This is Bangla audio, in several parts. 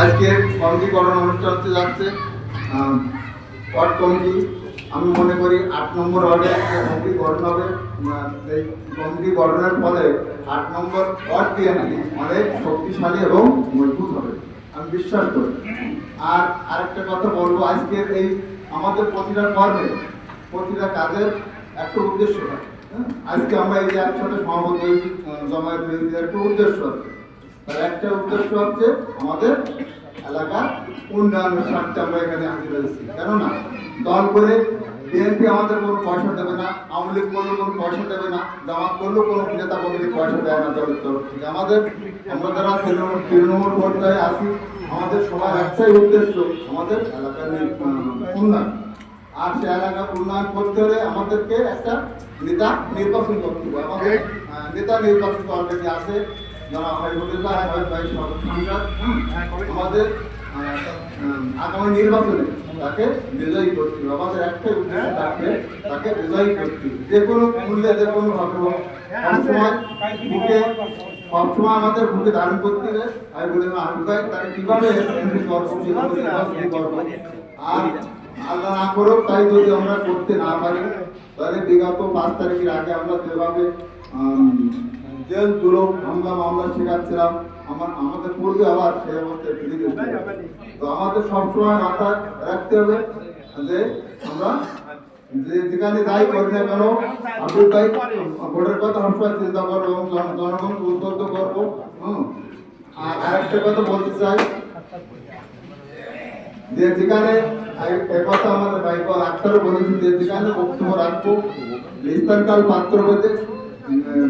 আজকে কমিটি গঠন অনুষ্ঠান হতে যাচ্ছে। ওয়ার্ড কমিটি আমি মনে করি আট নম্বর ওয়ার্ডে কমিটি গঠন হবে। এই কমিটি গঠনের ফলে আট নম্বর ওয়ার্ড দিয়ে নাকি অনেক শক্তিশালী এবং মজবুত হবে। আমি বিশ্বাস করি। আর আরেকটা কথা বলব আজকের এই আমাদের প্রতিটা কর্মে প্রতিটা কাজের একটা উদ্দেশ্য থাকে। হ্যাঁ? আজকে আমরা এই যে একসাথে আহ, জমায়েত হয়েছি একটা উদ্দেশ্য আছে। তার একটা উদ্দেশ্য হচ্ছে আমাদের এলাকার উন্নয়নের স্বার্থে আমরা এখানে হাজির হয়েছি কেননা দল করে বিএনপি আমাদের কোনো পয়সা দেবে না, আওয়ামী লীগ করলেও কোনো পয়সা দেবে না, জামাত করলেও কোনো নেতা কর্মীকে পয়সা দেয় না দলের তরফ থেকে। আমাদের, আমরা যারা তৃণমূল তৃণমূল পর্যায়ে আছি, আমাদের সবার একটাই উদ্দেশ্য আমাদের এলাকার উন্নয়ন আর সে এলাকা উন্নয়ন করতে হলে আমাদেরকে একটা নেতা নির্বাচন করতে হবে। আমাদের নেতা নির্বাচন অলরেডি আছে। যারা ভাই সংসদ আমাদের আগামী নির্বাচনে তাকে বিজয়ী করতে হবে আমাদের একটাই উদ্দেশ্য তাকে তাকে বিজয়ী করতে হবে। যে কোনো মূল্যে, যে কোনো হোক, সবসময় আমাদের বুকে ধারণ করতে হবে আমি বলি আমি তাকে কীভাবে করব আর আল্লাহ না করুক, তাই যদি আমরা করতে না পারি, তাহলে বিগত পাঁচ তারিখের আগে আমরা যেভাবে জেল জুলুম হামলা মামলা শেখাচ্ছিলাম। আমার আমাদের পূর্বে আবার সে অবস্থায় ফিরে। তো আমাদের সবসময় মাথায় রাখতে হবে যে আমরা যেখানে যাই করি না কেন ভাই ভোটের কথা সবসময় চিন্তা করব এবং জন- জনগণকে উদ্বুদ্ধ করব। হুম। আর আরেকটা কথা বলতে চাই। যে যেখানে এই- এই কথা আমাদের ভাই আক্তারও বলেছেন যে যেখানে বক্তব্য রাখব স্থানকাল পাত্র হতে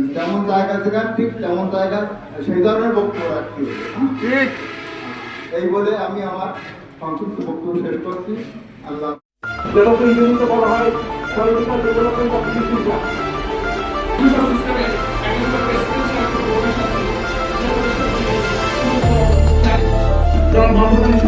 যেমন জায়গা যেখানে ঠিক তেমন জায়গা সেই ধরনের বক্তব্য রাখতে হবে হ্যাঁ? এই বলে আমি আমার সংক্ষিপ্ত বক্তব্য শেষ করছি। আল্লাহ ডেভেলপমেন্ট যেগুলো বলা হয় পলিটিক্যাল ডেভেলপমেন্ট অফ ইন্ডিয়া যেমন মামুদানি